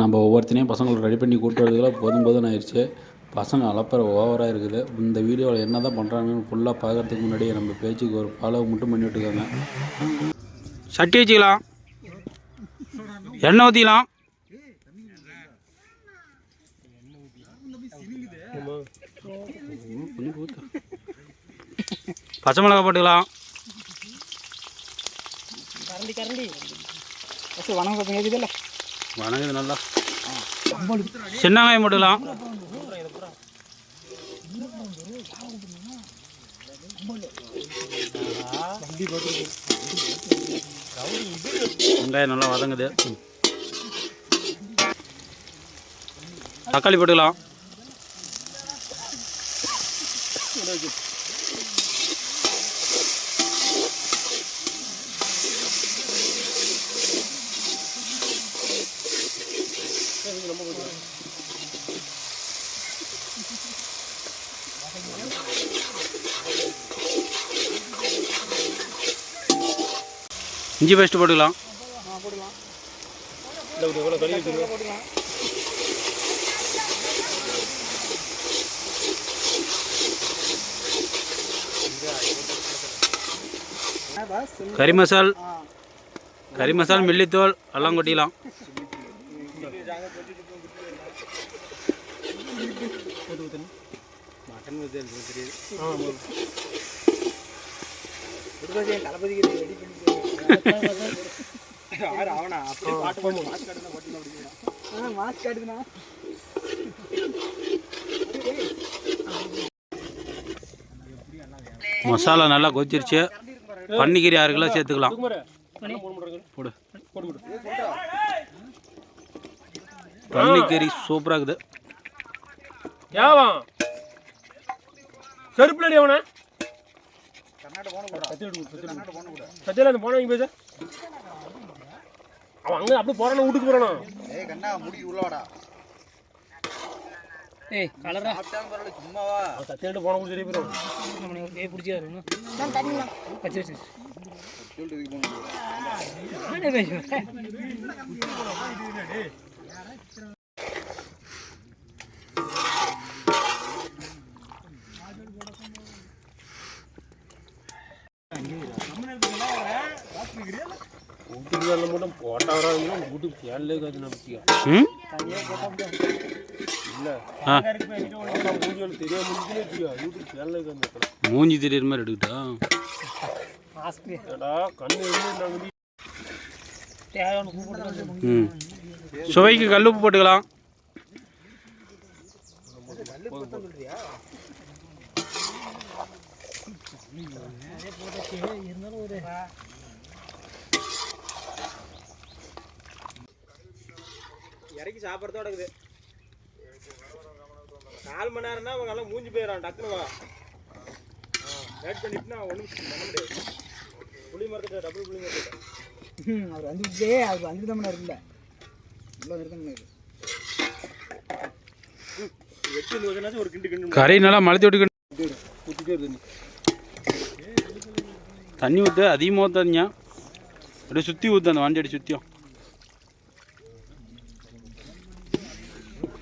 நம்ம ஒவ்வொருத்தனையும் பசங்களுக்கு ரெடி பண்ணி கூட்டு வரதுக்குள்ள போதும் போதும் ஆயிடுச்சு. பசங்க அலப்பற ஓவராக இருக்குது. இந்த வீடியோவில் என்ன தான் பண்ணுறாங்கன்னு ஃபுல்லாக பார்க்கறதுக்கு முன்னாடி நம்ம பேச்சுக்கு ஒரு ஃபாலோ மட்டும் பண்ணி இருக்காங்க சட்டி வச்சுக்கலாம். எண்ணெய் ஊற்றிக்கலாம் பச்சை மிளகா போட்டுக்கலாம். கரண்டி கரண்டி. ஃபஸ்ட்டு வணக்கம் கொஞ்சம் கேட்குதுல்ல வணங்குது நல்லா. சின்ன வெங்காயம் போட்டுக்கலாம் வெங்காயம் நல்லா வதங்குது. தக்காளி போட்டுக்கலாம். இஞ்சி பேஸ்ட் போட்டுக்கலாம் கறி மசால் கறி மசால் மில்லித்தூள் எல்லாம் கொட்டிக்கலாம் தளபதிக்கு ரெடி பண்ணி அவனா அப்படியே பாட்டு போட்டு மாஸ்க் காட்டுனா மாஸ்க் காட்டுதுண்ணா மசாலா நல்லா கொதிச்சிருச்சு பன்னிக்கறி ஆறு கிலோ சேர்த்துக்கலாம் போடு பன்னிக்கறி சூப்பராக இருக்குது யாவான் செருப்புலடி அவன. சத்தியில அந்த போன பேச அவன் அங்க அப்படியே போறான வீட்டுக்கு போறானோ? ஏய் கண்ணா முடி உள்ளவாடா ஏய் கலரா சும்மாவா அவன் சத்தியில போன கூட தெரிய போயிடும் ஏய் பிடிச்சா இருக்குண்ணா வச்சு வச்சு. வீட்டுக்கு மூஞ்சி தெரியுற மாதிரி எடுக்கிட்டா? சுவைக்கு கல்லுப்பு போட்டுக்கலாம். இருந்தாலும் ஒரு இறக்கி சாப்பிட்றதோட இருக்குது. நாலு மணி நேரம்னா அவங்க எல்லாம் மூஞ்சி போயிடறான் டக்குனு வா. லேட் பண்ணிட்டுனா ஒன்றும் பண்ண முடியாது. புளி மரத்துட்டு டபுள் புளி மரத்துட்டு ம், அவர் வந்துட்டே அவர் வந்துட்டு தான் இருக்குல்ல இவ்வளோ நிறுத்தம் பண்ணாரு வெட்டி இந்த வச்சனாச்சும் ஒரு கிண்டு கிண்டு கறி நல்லா மலத்தி விட்டு தண்ணி. ஊற்று அதிகமாக ஊற்றாதீங்க அப்படியே சுற்றி ஊற்று அந்த வண்டி அடி சுற்றியும் நான் போட்டு விட்ருங்க இது போட்டு விட்டு நிற்குது மீதி என்னது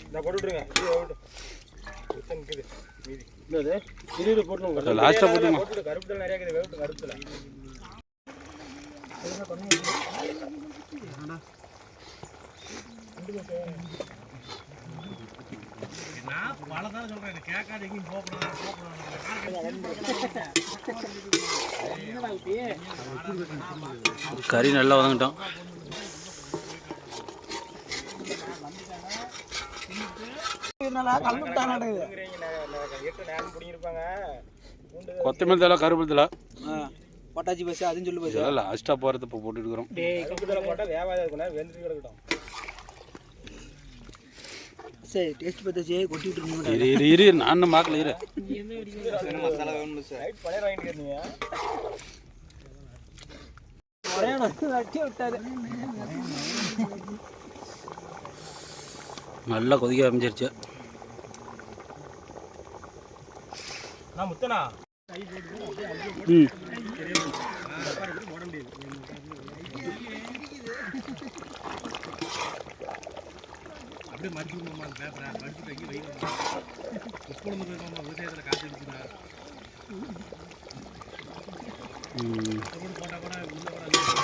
திடீர் போட்டு லாஸ்ட்டாக போட்டுங்க போட்டு. கருப்புல நிறைய இருக்குது. வேவிட்டு கருப்புல கறி நல்லா வதங்கிட்டோம். கொத்தமல்லி தலை கருவேப்பிலை தலை. பட்டாச்சி பஸ் அதுன்னு சொல்லு பஸ் இதெல்லாம் லாஸ்ட்டாக போகிறது இப்போ போட்டுருக்குறோம் கருப்புல போட்டால் வேவாத இருக்கணும் வெந்துட்டு கிடக்கட்டும். சரி டேஸ்ட் பார்த்தாச்சு கொட்டி விட்டுருங்க இரு இரு இரு நான் பார்க்கல இரு. மசாலா வேணும் சார் பழைய வாங்கிட்டு இருந்தீங்க நல்லா கொதிக்க ஆரம்பிச்சிருச்சு. முத்தனா? அப்படியே பேப்பரை? வைக்கணும் விவசாயத்தில் காசு போட்டால் கூட உள்ள கூட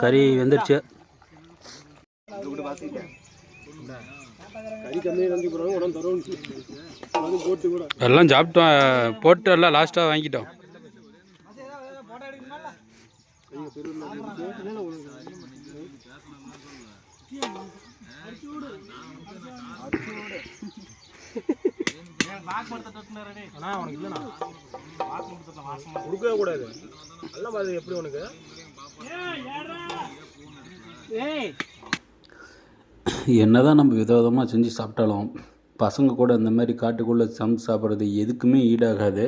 கறி வெந்துருச்சு. போட்டு கூட. எல்லாம் சாப்பிட்டோம் போட்டு எல்லாம் லாஸ்ட்டாக வாங்கிட்டோம். கொடுக்கவே கூடாது. நல்லா பாரு எப்படி உனக்கு? என்னதான் நம்ம விதவிதமாக செஞ்சு சாப்பிட்டாலும் பசங்க கூட இந்த மாதிரி காட்டுக்குள்ளே சமைச்சு சாப்பிட்றது எதுக்குமே ஈடாகாது.